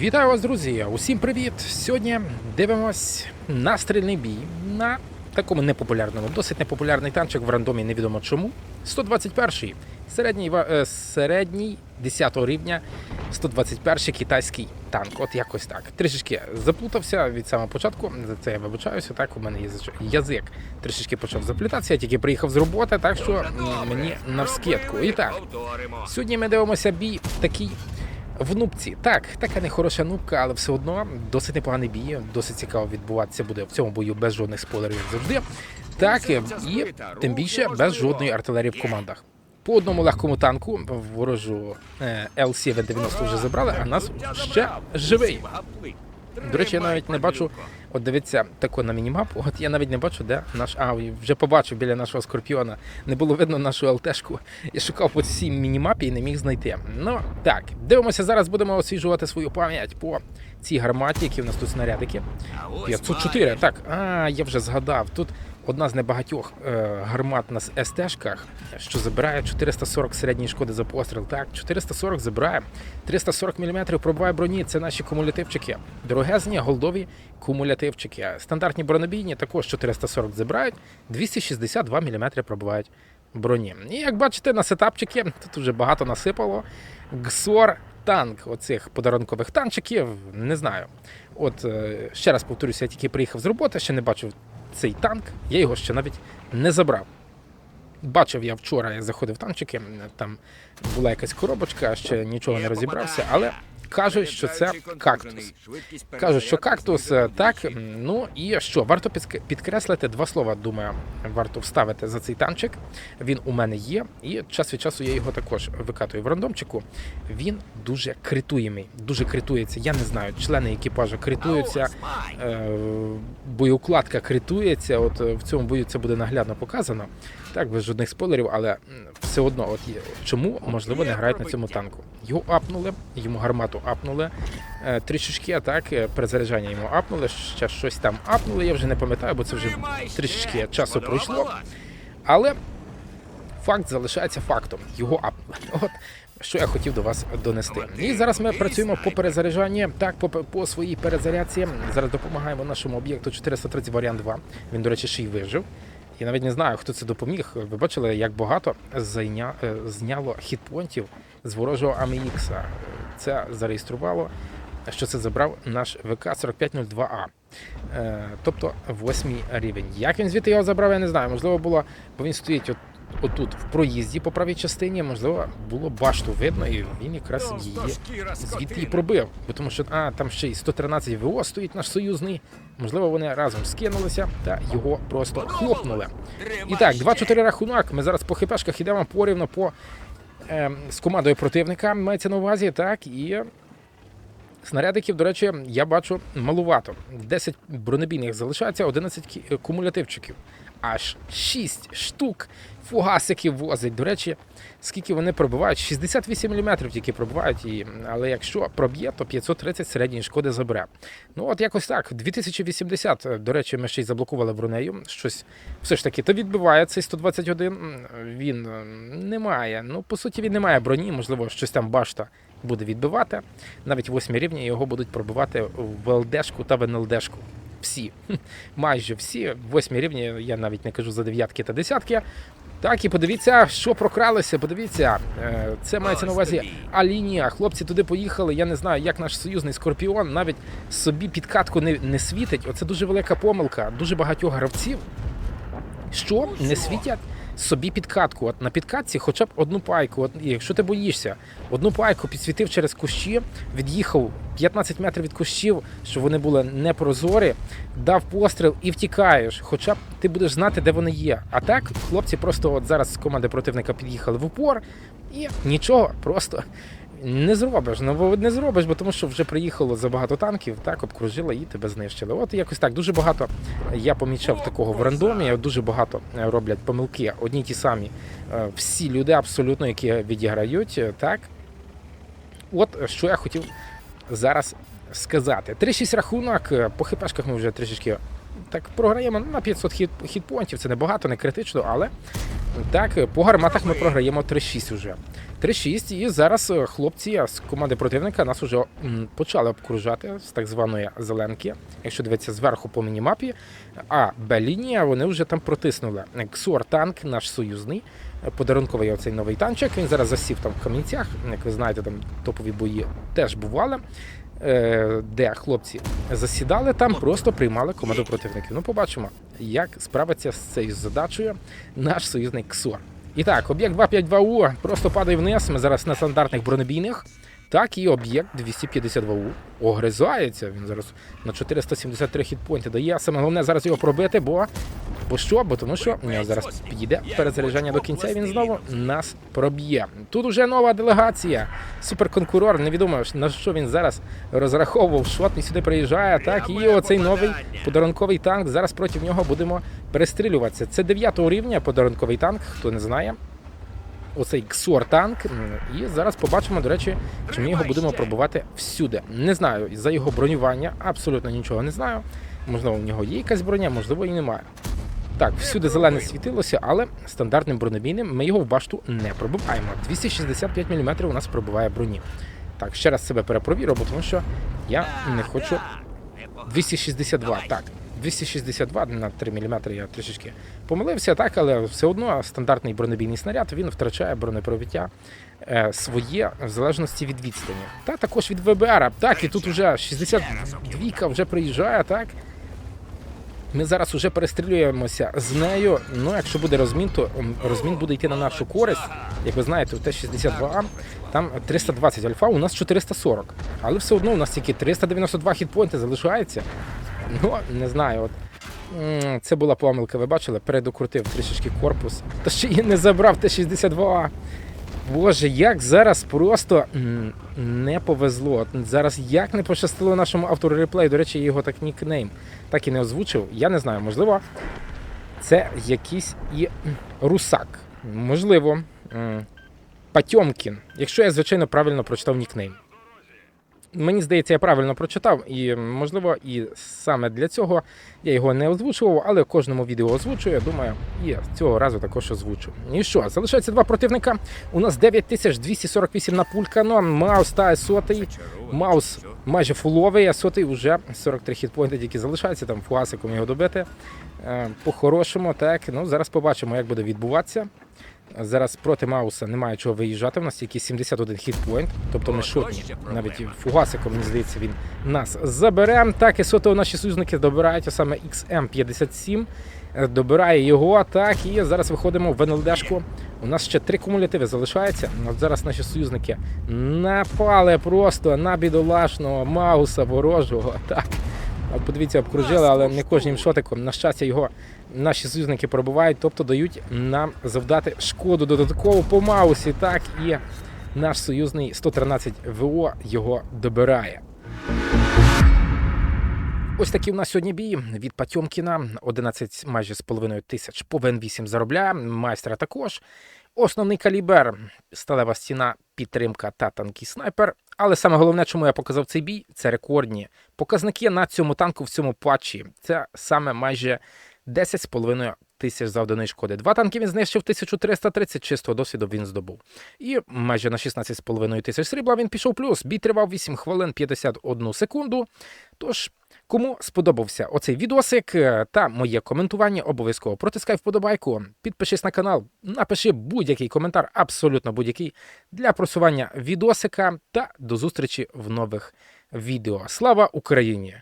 Вітаю вас, друзі! Усім привіт! Сьогодні дивимось на стрільний бій на такому непопулярному, досить непопулярний танчик в рандомі, невідомо чому. 121-й, середній, е, середній 10 рівня, 121-й китайський танк. От якось так. Трішечки заплутався від самого початку. За це я вибачаюся. Так, у мене язик, язик трішечки почав заплітатися. Я тільки приїхав з роботи, так що мені навскидку. І так, Сьогодні ми дивимося бій такий в нубці. Так, така нехороша нубка, але все одно досить непоганий бій. Досить цікаво відбуватися буде в цьому бою без жодних спойлерів, як завжди. Так, і тим більше без жодної артилерії в командах. По одному легкому танку ворожу е, L790 вже забрали, а нас ще живий. До речі, я навіть не бачу. От дивіться таку на мінімапу. От я навіть не бачу, де наш. А, вже побачив біля нашого скорпіона. Не було видно нашу ЛТшку. Я шукав по цій мінімапі і не міг знайти. Ну так, дивимося. Зараз будемо освіжувати свою пам'ять по цій гарматі, які в нас тут снарядики. 504. Так, а я вже згадав. Тут одна з небагатьох е, гармат на СТ-шках, що забирає 440 середньої шкоди за постріл. Так, 440 забирає. 340 мм пробиває броні. Це наші кумулятивчики. Дорогезні голдові кумулятивчики. Стандартні бронебійні також 440 забирають, 262 мм пробивають броні. І як бачите, на сетапчики тут вже багато насипало. ГСОР танк оцих подарункових танчиків. Не знаю. От е, ще раз повторюся, я тільки приїхав з роботи, ще не бачив цей танк, я його ще навіть не забрав. Бачив я вчора, я заходив танчики, там була якась коробочка, ще нічого не розібрався, але кажуть, що це кактус. Кажуть, що кактус е, так. Ну і що, варто підкреслити два слова. Думаю, варто вставити за цей танчик. Він у мене є, і час від часу я його також викатую в рандомчику. Він дуже критуємий, дуже критується. Я не знаю, члени екіпажу критуються, е, боєукладка критується. От е, в цьому бою це буде наглядно показано. Так, без жодних спойлерів, але все одно, от є- чому можливо не грають на цьому танку? Його апнули, йому гармату апнули. Е, Трішечки так, е, перезаряджання йому апнули, ще щось там апнули, я вже не пам'ятаю, бо це вже трішечки часу пройшло. Але факт залишається фактом. Його апнули. От що я хотів до вас донести. І зараз ми працюємо по перезаряджанні. Так, по, по своїй перезарядці. Зараз допомагаємо нашому об'єкту 430 варіант 2. Він, до речі, ще й вижив. Я навіть не знаю, хто це допоміг. Ви бачили, як багато зайня... е, зняло хітпонтів з ворожого AMX. Це зареєструвало, що це забрав наш ВК 4502А. Е, тобто восьмий рівень. Як він звідти його забрав, я не знаю. Можливо, було, бо він стоїть от, отут в проїзді по правій частині, можливо, було башту видно, і він якраз її звідти і пробив. Бо тому що а, там ще й 113 ВО стоїть наш союзний. Можливо, вони разом скинулися та його просто хлопнули. І так, 2-4 рахунок. Ми зараз по хпшках йдемо порівно по е, з командою противника. Мається на увазі, так, і снарядиків, до речі, я бачу малувато. 10 бронебійних залишається, 11 кумулятивчиків. Аж 6 штук фугасиків возить. До речі, скільки вони пробивають? 68 мм тільки пробивають, і, але якщо проб'є, то 530 середньої шкоди забере. Ну от якось так. 2080, до речі, ми ще й заблокували бронею. Щось все ж таки то відбиває цей 121. Він е, не має. Ну, по суті, він не має броні, можливо, щось там башта буде відбивати. Навіть восьмі рівні його будуть пробивати в ЛДшку та в НЛДшку. Всі, майже всі. Восьмі рівні, я навіть не кажу за дев'ятки та десятки. Так, і подивіться, що прокралося. Подивіться, е, це мається на увазі А-лінія. Хлопці туди поїхали. Я не знаю, як наш союзний скорпіон навіть собі підкатку не, не світить. Оце дуже велика помилка. Дуже багатьох гравців, що не світять собі підкатку. От на підкатці хоча б одну пайку. От, якщо ти боїшся, одну пайку підсвітив через кущі, від'їхав 15 метрів від кущів, щоб вони були непрозорі, дав постріл і втікаєш. Хоча б ти будеш знати, де вони є. А так, хлопці просто от зараз з команди противника під'їхали в упор і нічого, просто. Не зробиш, ну не зробиш, бо тому що вже приїхало забагато танків, так обкружили і тебе знищили. От якось так дуже багато я помічав такого в рандомі. Дуже багато е, роблять помилки. Одні ті самі е, всі люди, абсолютно, які відіграють, е, так. От е, що я хотів зараз сказати. 3-6 рахунок. е, По хпшках ми вже трішечки так програємо на 500 хіт, хітпонтів. Це не багато, не критично, але Так, по гарматах ми програємо 3-6 уже. 3-6, і зараз е, хлопці з команди противника нас уже почали обкружати з так званої зеленки. Якщо дивитися зверху по мінімапі, А, Б лінія, вони вже там протиснули. Ксор танк, наш союзний, подарунковий оцей новий танчик. Він зараз засів там в камінцях. Як ви знаєте, там топові бої теж бували. е, Де хлопці засідали там, просто приймали команду противників. Ну, побачимо, як справиться з цією задачею наш союзний КСОР. І так, об'єкт 252У просто падає вниз. Ми зараз на стандартних бронебійних. Так, і об'єкт 252У огризається. Він зараз на 473 хітпойнти дає. Саме головне зараз його пробити, бо. Бо? Бо тому що у нього зараз підійде перезаряджання до кінця, і він знову нас проб'є. Тут уже нова делегація. Суперконкурор. Невідомо на що він зараз розраховував. Шотний сюди приїжджає. Так, і оцей новий подарунковий танк. Зараз проти нього будемо перестрілюватися. Це 9 рівня подарунковий танк, хто не знає. Оцей ксор танк. І зараз побачимо, до речі, чи ми його будемо пробувати всюди. Не знаю за його бронювання, абсолютно нічого не знаю. Можливо, в нього є якась броня, можливо, і немає. Так, всюди зелене світилося, але стандартним бронебійним ми його в башту не пробиваємо. 265 мм у нас пробиває броні. Так, ще раз себе перепровірю, бо тому що я не хочу 262. Так, 262 на 3 мм я трішечки помилився, так, але все одно стандартний бронебійний снаряд він втрачає бронепробиття е, своє в залежності від відстані. Та також від ВБР. Так, і тут вже 62 вже приїжджає, так. Ми зараз уже перестрілюємося з нею. Ну, якщо буде розмін, то розмін буде йти на нашу користь. Як ви знаєте, у Т-62А там 320 альфа, у нас 440. Але все одно у нас тільки 392 хітпойнти залишається. Ну, не знаю, от. Це була помилка, ви бачили, передокрутив трішечки корпус. Та ще і не забрав Т-62А. Боже, як зараз просто не повезло. Зараз як не пощастило нашому автору реплею. До речі, його так нікнейм так і не озвучив. Я не знаю, можливо, це якийсь і русак. Можливо, Патьомкін. Якщо я, звичайно, правильно прочитав нікнейм. Мені здається, я правильно прочитав, і можливо, і саме для цього я його не озвучував, але кожному відео озвучую. Я думаю, і цього разу також озвучу. І що, залишається два противника. У нас 9248 напулькано, Маус та сотий. Маус майже фуловий, а сотий вже 43 хітпойнти тільки залишається, там фуасиком його добити. Е, По-хорошому, так. Ну, зараз побачимо, як буде відбуватися. Зараз проти Мауса немає чого виїжджати. У нас тільки 71 хітпойнт, тобто ми шотні. Навіть фугасиком, мені здається, він нас забере. Так, і сотого наші союзники добирають, а саме XM57. Е, Добирає його, так, і зараз виходимо в НЛДшку. У нас ще три кумулятиви залишається. От зараз наші союзники напали просто на бідолашного Мауса ворожого. Так. Подивіться, обкружили, але не кожним шотиком. На щастя, його наші союзники пробивають, тобто дають нам завдати шкоду додатково по Маусі. Так і наш союзний 113 ВО його добирає. Ось такий у нас сьогодні бій від Патьомкіна. 11 майже з половиною тисяч по ВН8 заробляє. Майстра також. Основний калібр, сталева стіна, підтримка та танкий снайпер. Але саме головне, чому я показав цей бій, це рекордні показники на цьому танку в цьому патчі. Це саме майже 10,5 тисяч завданої шкоди. Два танки він знищив 1330 чистого досвіду він здобув. І майже на 16,5 тисяч срібла він пішов плюс. Бій тривав 8 хвилин 51 секунду. Тож. Кому сподобався оцей відосик е, та моє коментування, обов'язково протискай вподобайку, підпишись на канал, напиши будь-який коментар, абсолютно будь-який, для просування відосика та до зустрічі в нових відео. Слава Україні!